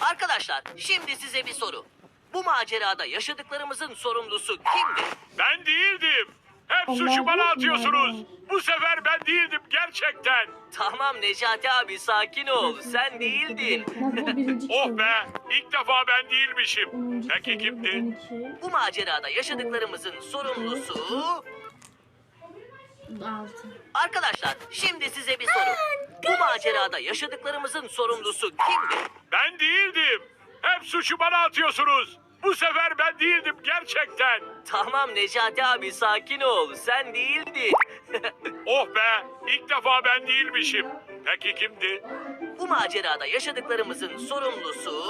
Arkadaşlar şimdi size bir soru. Bu macerada yaşadıklarımızın sorumlusu kimdi? Ben değildim. Hep suçu bana atıyorsunuz. Bu sefer ben değildim gerçekten. Tamam Necati abi sakin ol. Sen değildin. Oh be ilk defa ben değilmişim. Peki kimdi? Bu macerada yaşadıklarımızın sorumlusu... altı. Arkadaşlar şimdi size bir soru. Bu macerada yaşadıklarımızın sorumlusu kimdi? Ben değildim. Hep suçu bana atıyorsunuz. Bu sefer ben değildim gerçekten. Tamam Necati abi sakin ol. Sen değildin. Oh be ilk defa ben değilmişim. Peki kimdi? Bu macerada yaşadıklarımızın sorumlusu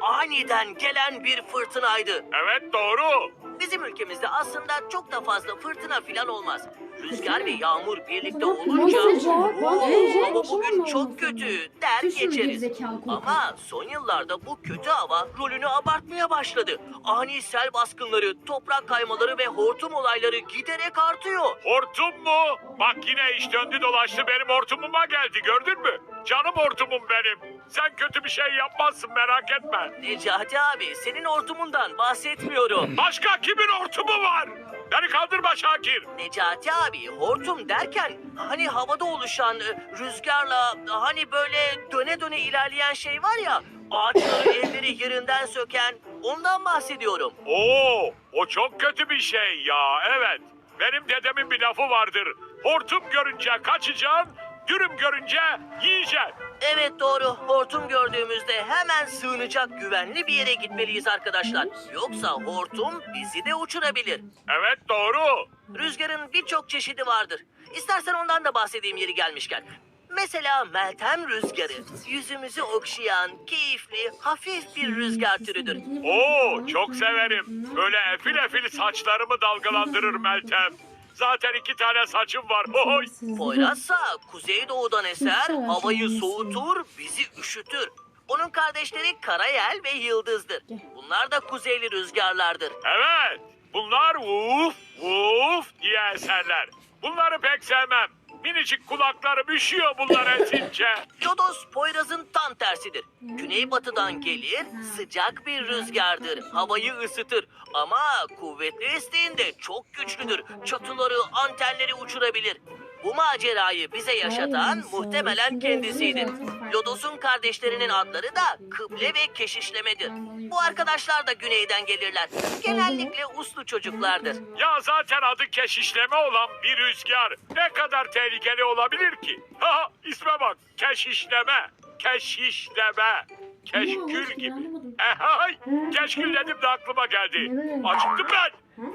aniden gelen bir fırtınaydı. Evet doğru. Bizim ülkemizde aslında çok da fazla fırtına filan olmaz. Rüzgar ve yağmur birlikte olunca "Oo, hiç bugün çok mesela." kötü der geçeriz. Ama son yıllarda bu kötü hava rolünü abartmaya başladı. Ani sel baskınları, toprak kaymaları ve hortum olayları giderek artıyor. Hortum mu? Bak yine iş döndü dolaştı benim hortumuma geldi gördün mü? Canım hortumum benim. Sen kötü bir şey yapmazsın merak etme. Necati abi senin hortumundan bahsetmiyorum. Başka kimin hortumu var? Beni kandırma Şakir. Necati abi hortum derken hani havada oluşan e, rüzgarla hani böyle döne döne ilerleyen şey var ya ağaçları evleri yerinden söken ondan bahsediyorum. Oo, o çok kötü bir şey ya. Evet. Benim dedemin bir lafı vardır. Hortum görünce kaçacaksın, dürüm görünce yiyeceksin. Evet doğru hortum gördüğümüzde hemen sığınacak güvenli bir yere gitmeliyiz arkadaşlar. Yoksa hortum bizi de uçurabilir. Evet doğru. Rüzgarın birçok çeşidi vardır. İstersen ondan da bahsedeyim yeri gelmişken. Mesela Meltem rüzgarı. Yüzümüzü okşayan, keyifli, hafif bir rüzgar türüdür. Oo, çok severim. Böyle efil efil saçlarımı dalgalandırır Meltem. Zaten iki tane saçım var. Oy. Poyrazsa kuzeydoğudan eser, havayı soğutur, bizi üşütür. Onun kardeşleri Karayel ve Yıldız'dır. Bunlar da kuzeyli rüzgarlardır. Evet. Bunlar vuf vuf diye eserler. Bunları pek sevmem. Minicik kulaklarım üşüyor bunlar esince. Lodos Poyraz'ın tam tersidir. Güneybatıdan gelir, sıcak bir rüzgardır. Havayı ısıtır. Ama kuvvetli estiğinde çok güçlüdür. Çatıları, antenleri uçurabilir. Bu macerayı bize yaşatan muhtemelen kendisiydi. Lodos'un kardeşlerinin adları da Kıble ve Keşişlemedir. Bu arkadaşlar da güneyden gelirler. Genellikle uslu çocuklardır. Ya zaten adı keşişleme olan bir rüzgar ne kadar tehlikeli olabilir ki? Ha isme bak keşişleme, keşişleme, keşkül gibi. Ehay, keşkül dedim de aklıma geldi. Acıktım ben.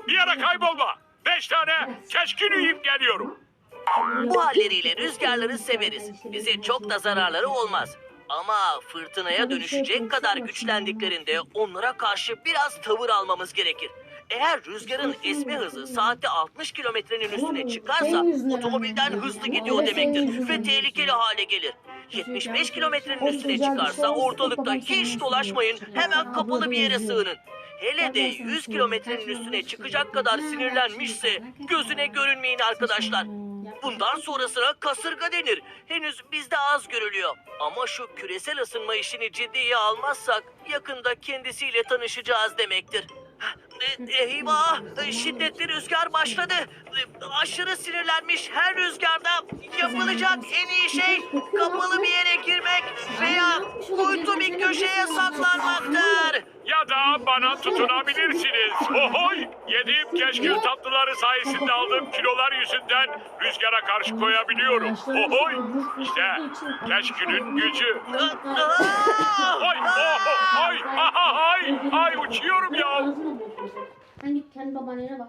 Bir yere kaybolma. Beş tane keşkül yiyip geliyorum. Bu halleriyle rüzgarları severiz. Bize çok da zararları olmaz. Ama fırtınaya dönüşecek kadar güçlendiklerinde onlara karşı biraz tavır almamız gerekir. Eğer rüzgarın esme hızı saatte 60 kilometrenin üstüne çıkarsa otomobilden hızlı gidiyor demektir ve tehlikeli hale gelir. 75 kilometrenin üstüne çıkarsa ortalıkta hiç dolaşmayın hemen kapalı bir yere sığının. Hele de 100 kilometrenin üstüne çıkacak kadar sinirlenmişse gözüne görünmeyin arkadaşlar. Bundan sonrasına kasırga denir. Henüz bizde az görülüyor. Ama şu küresel ısınma işini ciddiye almazsak yakında kendisiyle tanışacağız demektir. E, Eyvah! Şiddetli rüzgar başladı. E, Aşırı sinirlenmiş her rüzgarda yapılacak en iyi şey kapalı bir yere girmek veya kuytu bir köşeye saklanmaktır. Ya da bana tutunabilirsiniz. Ohoy! Yediğim keşkül tatlıları sayesinde aldığım kilolar yüzünden rüzgara karşı koyabiliyorum. Ohoy! İşte keşkülün gücü. Ay, oh, ay, ay, ay, ay, uçuyorum ya. Sen git kendi babaannene bak.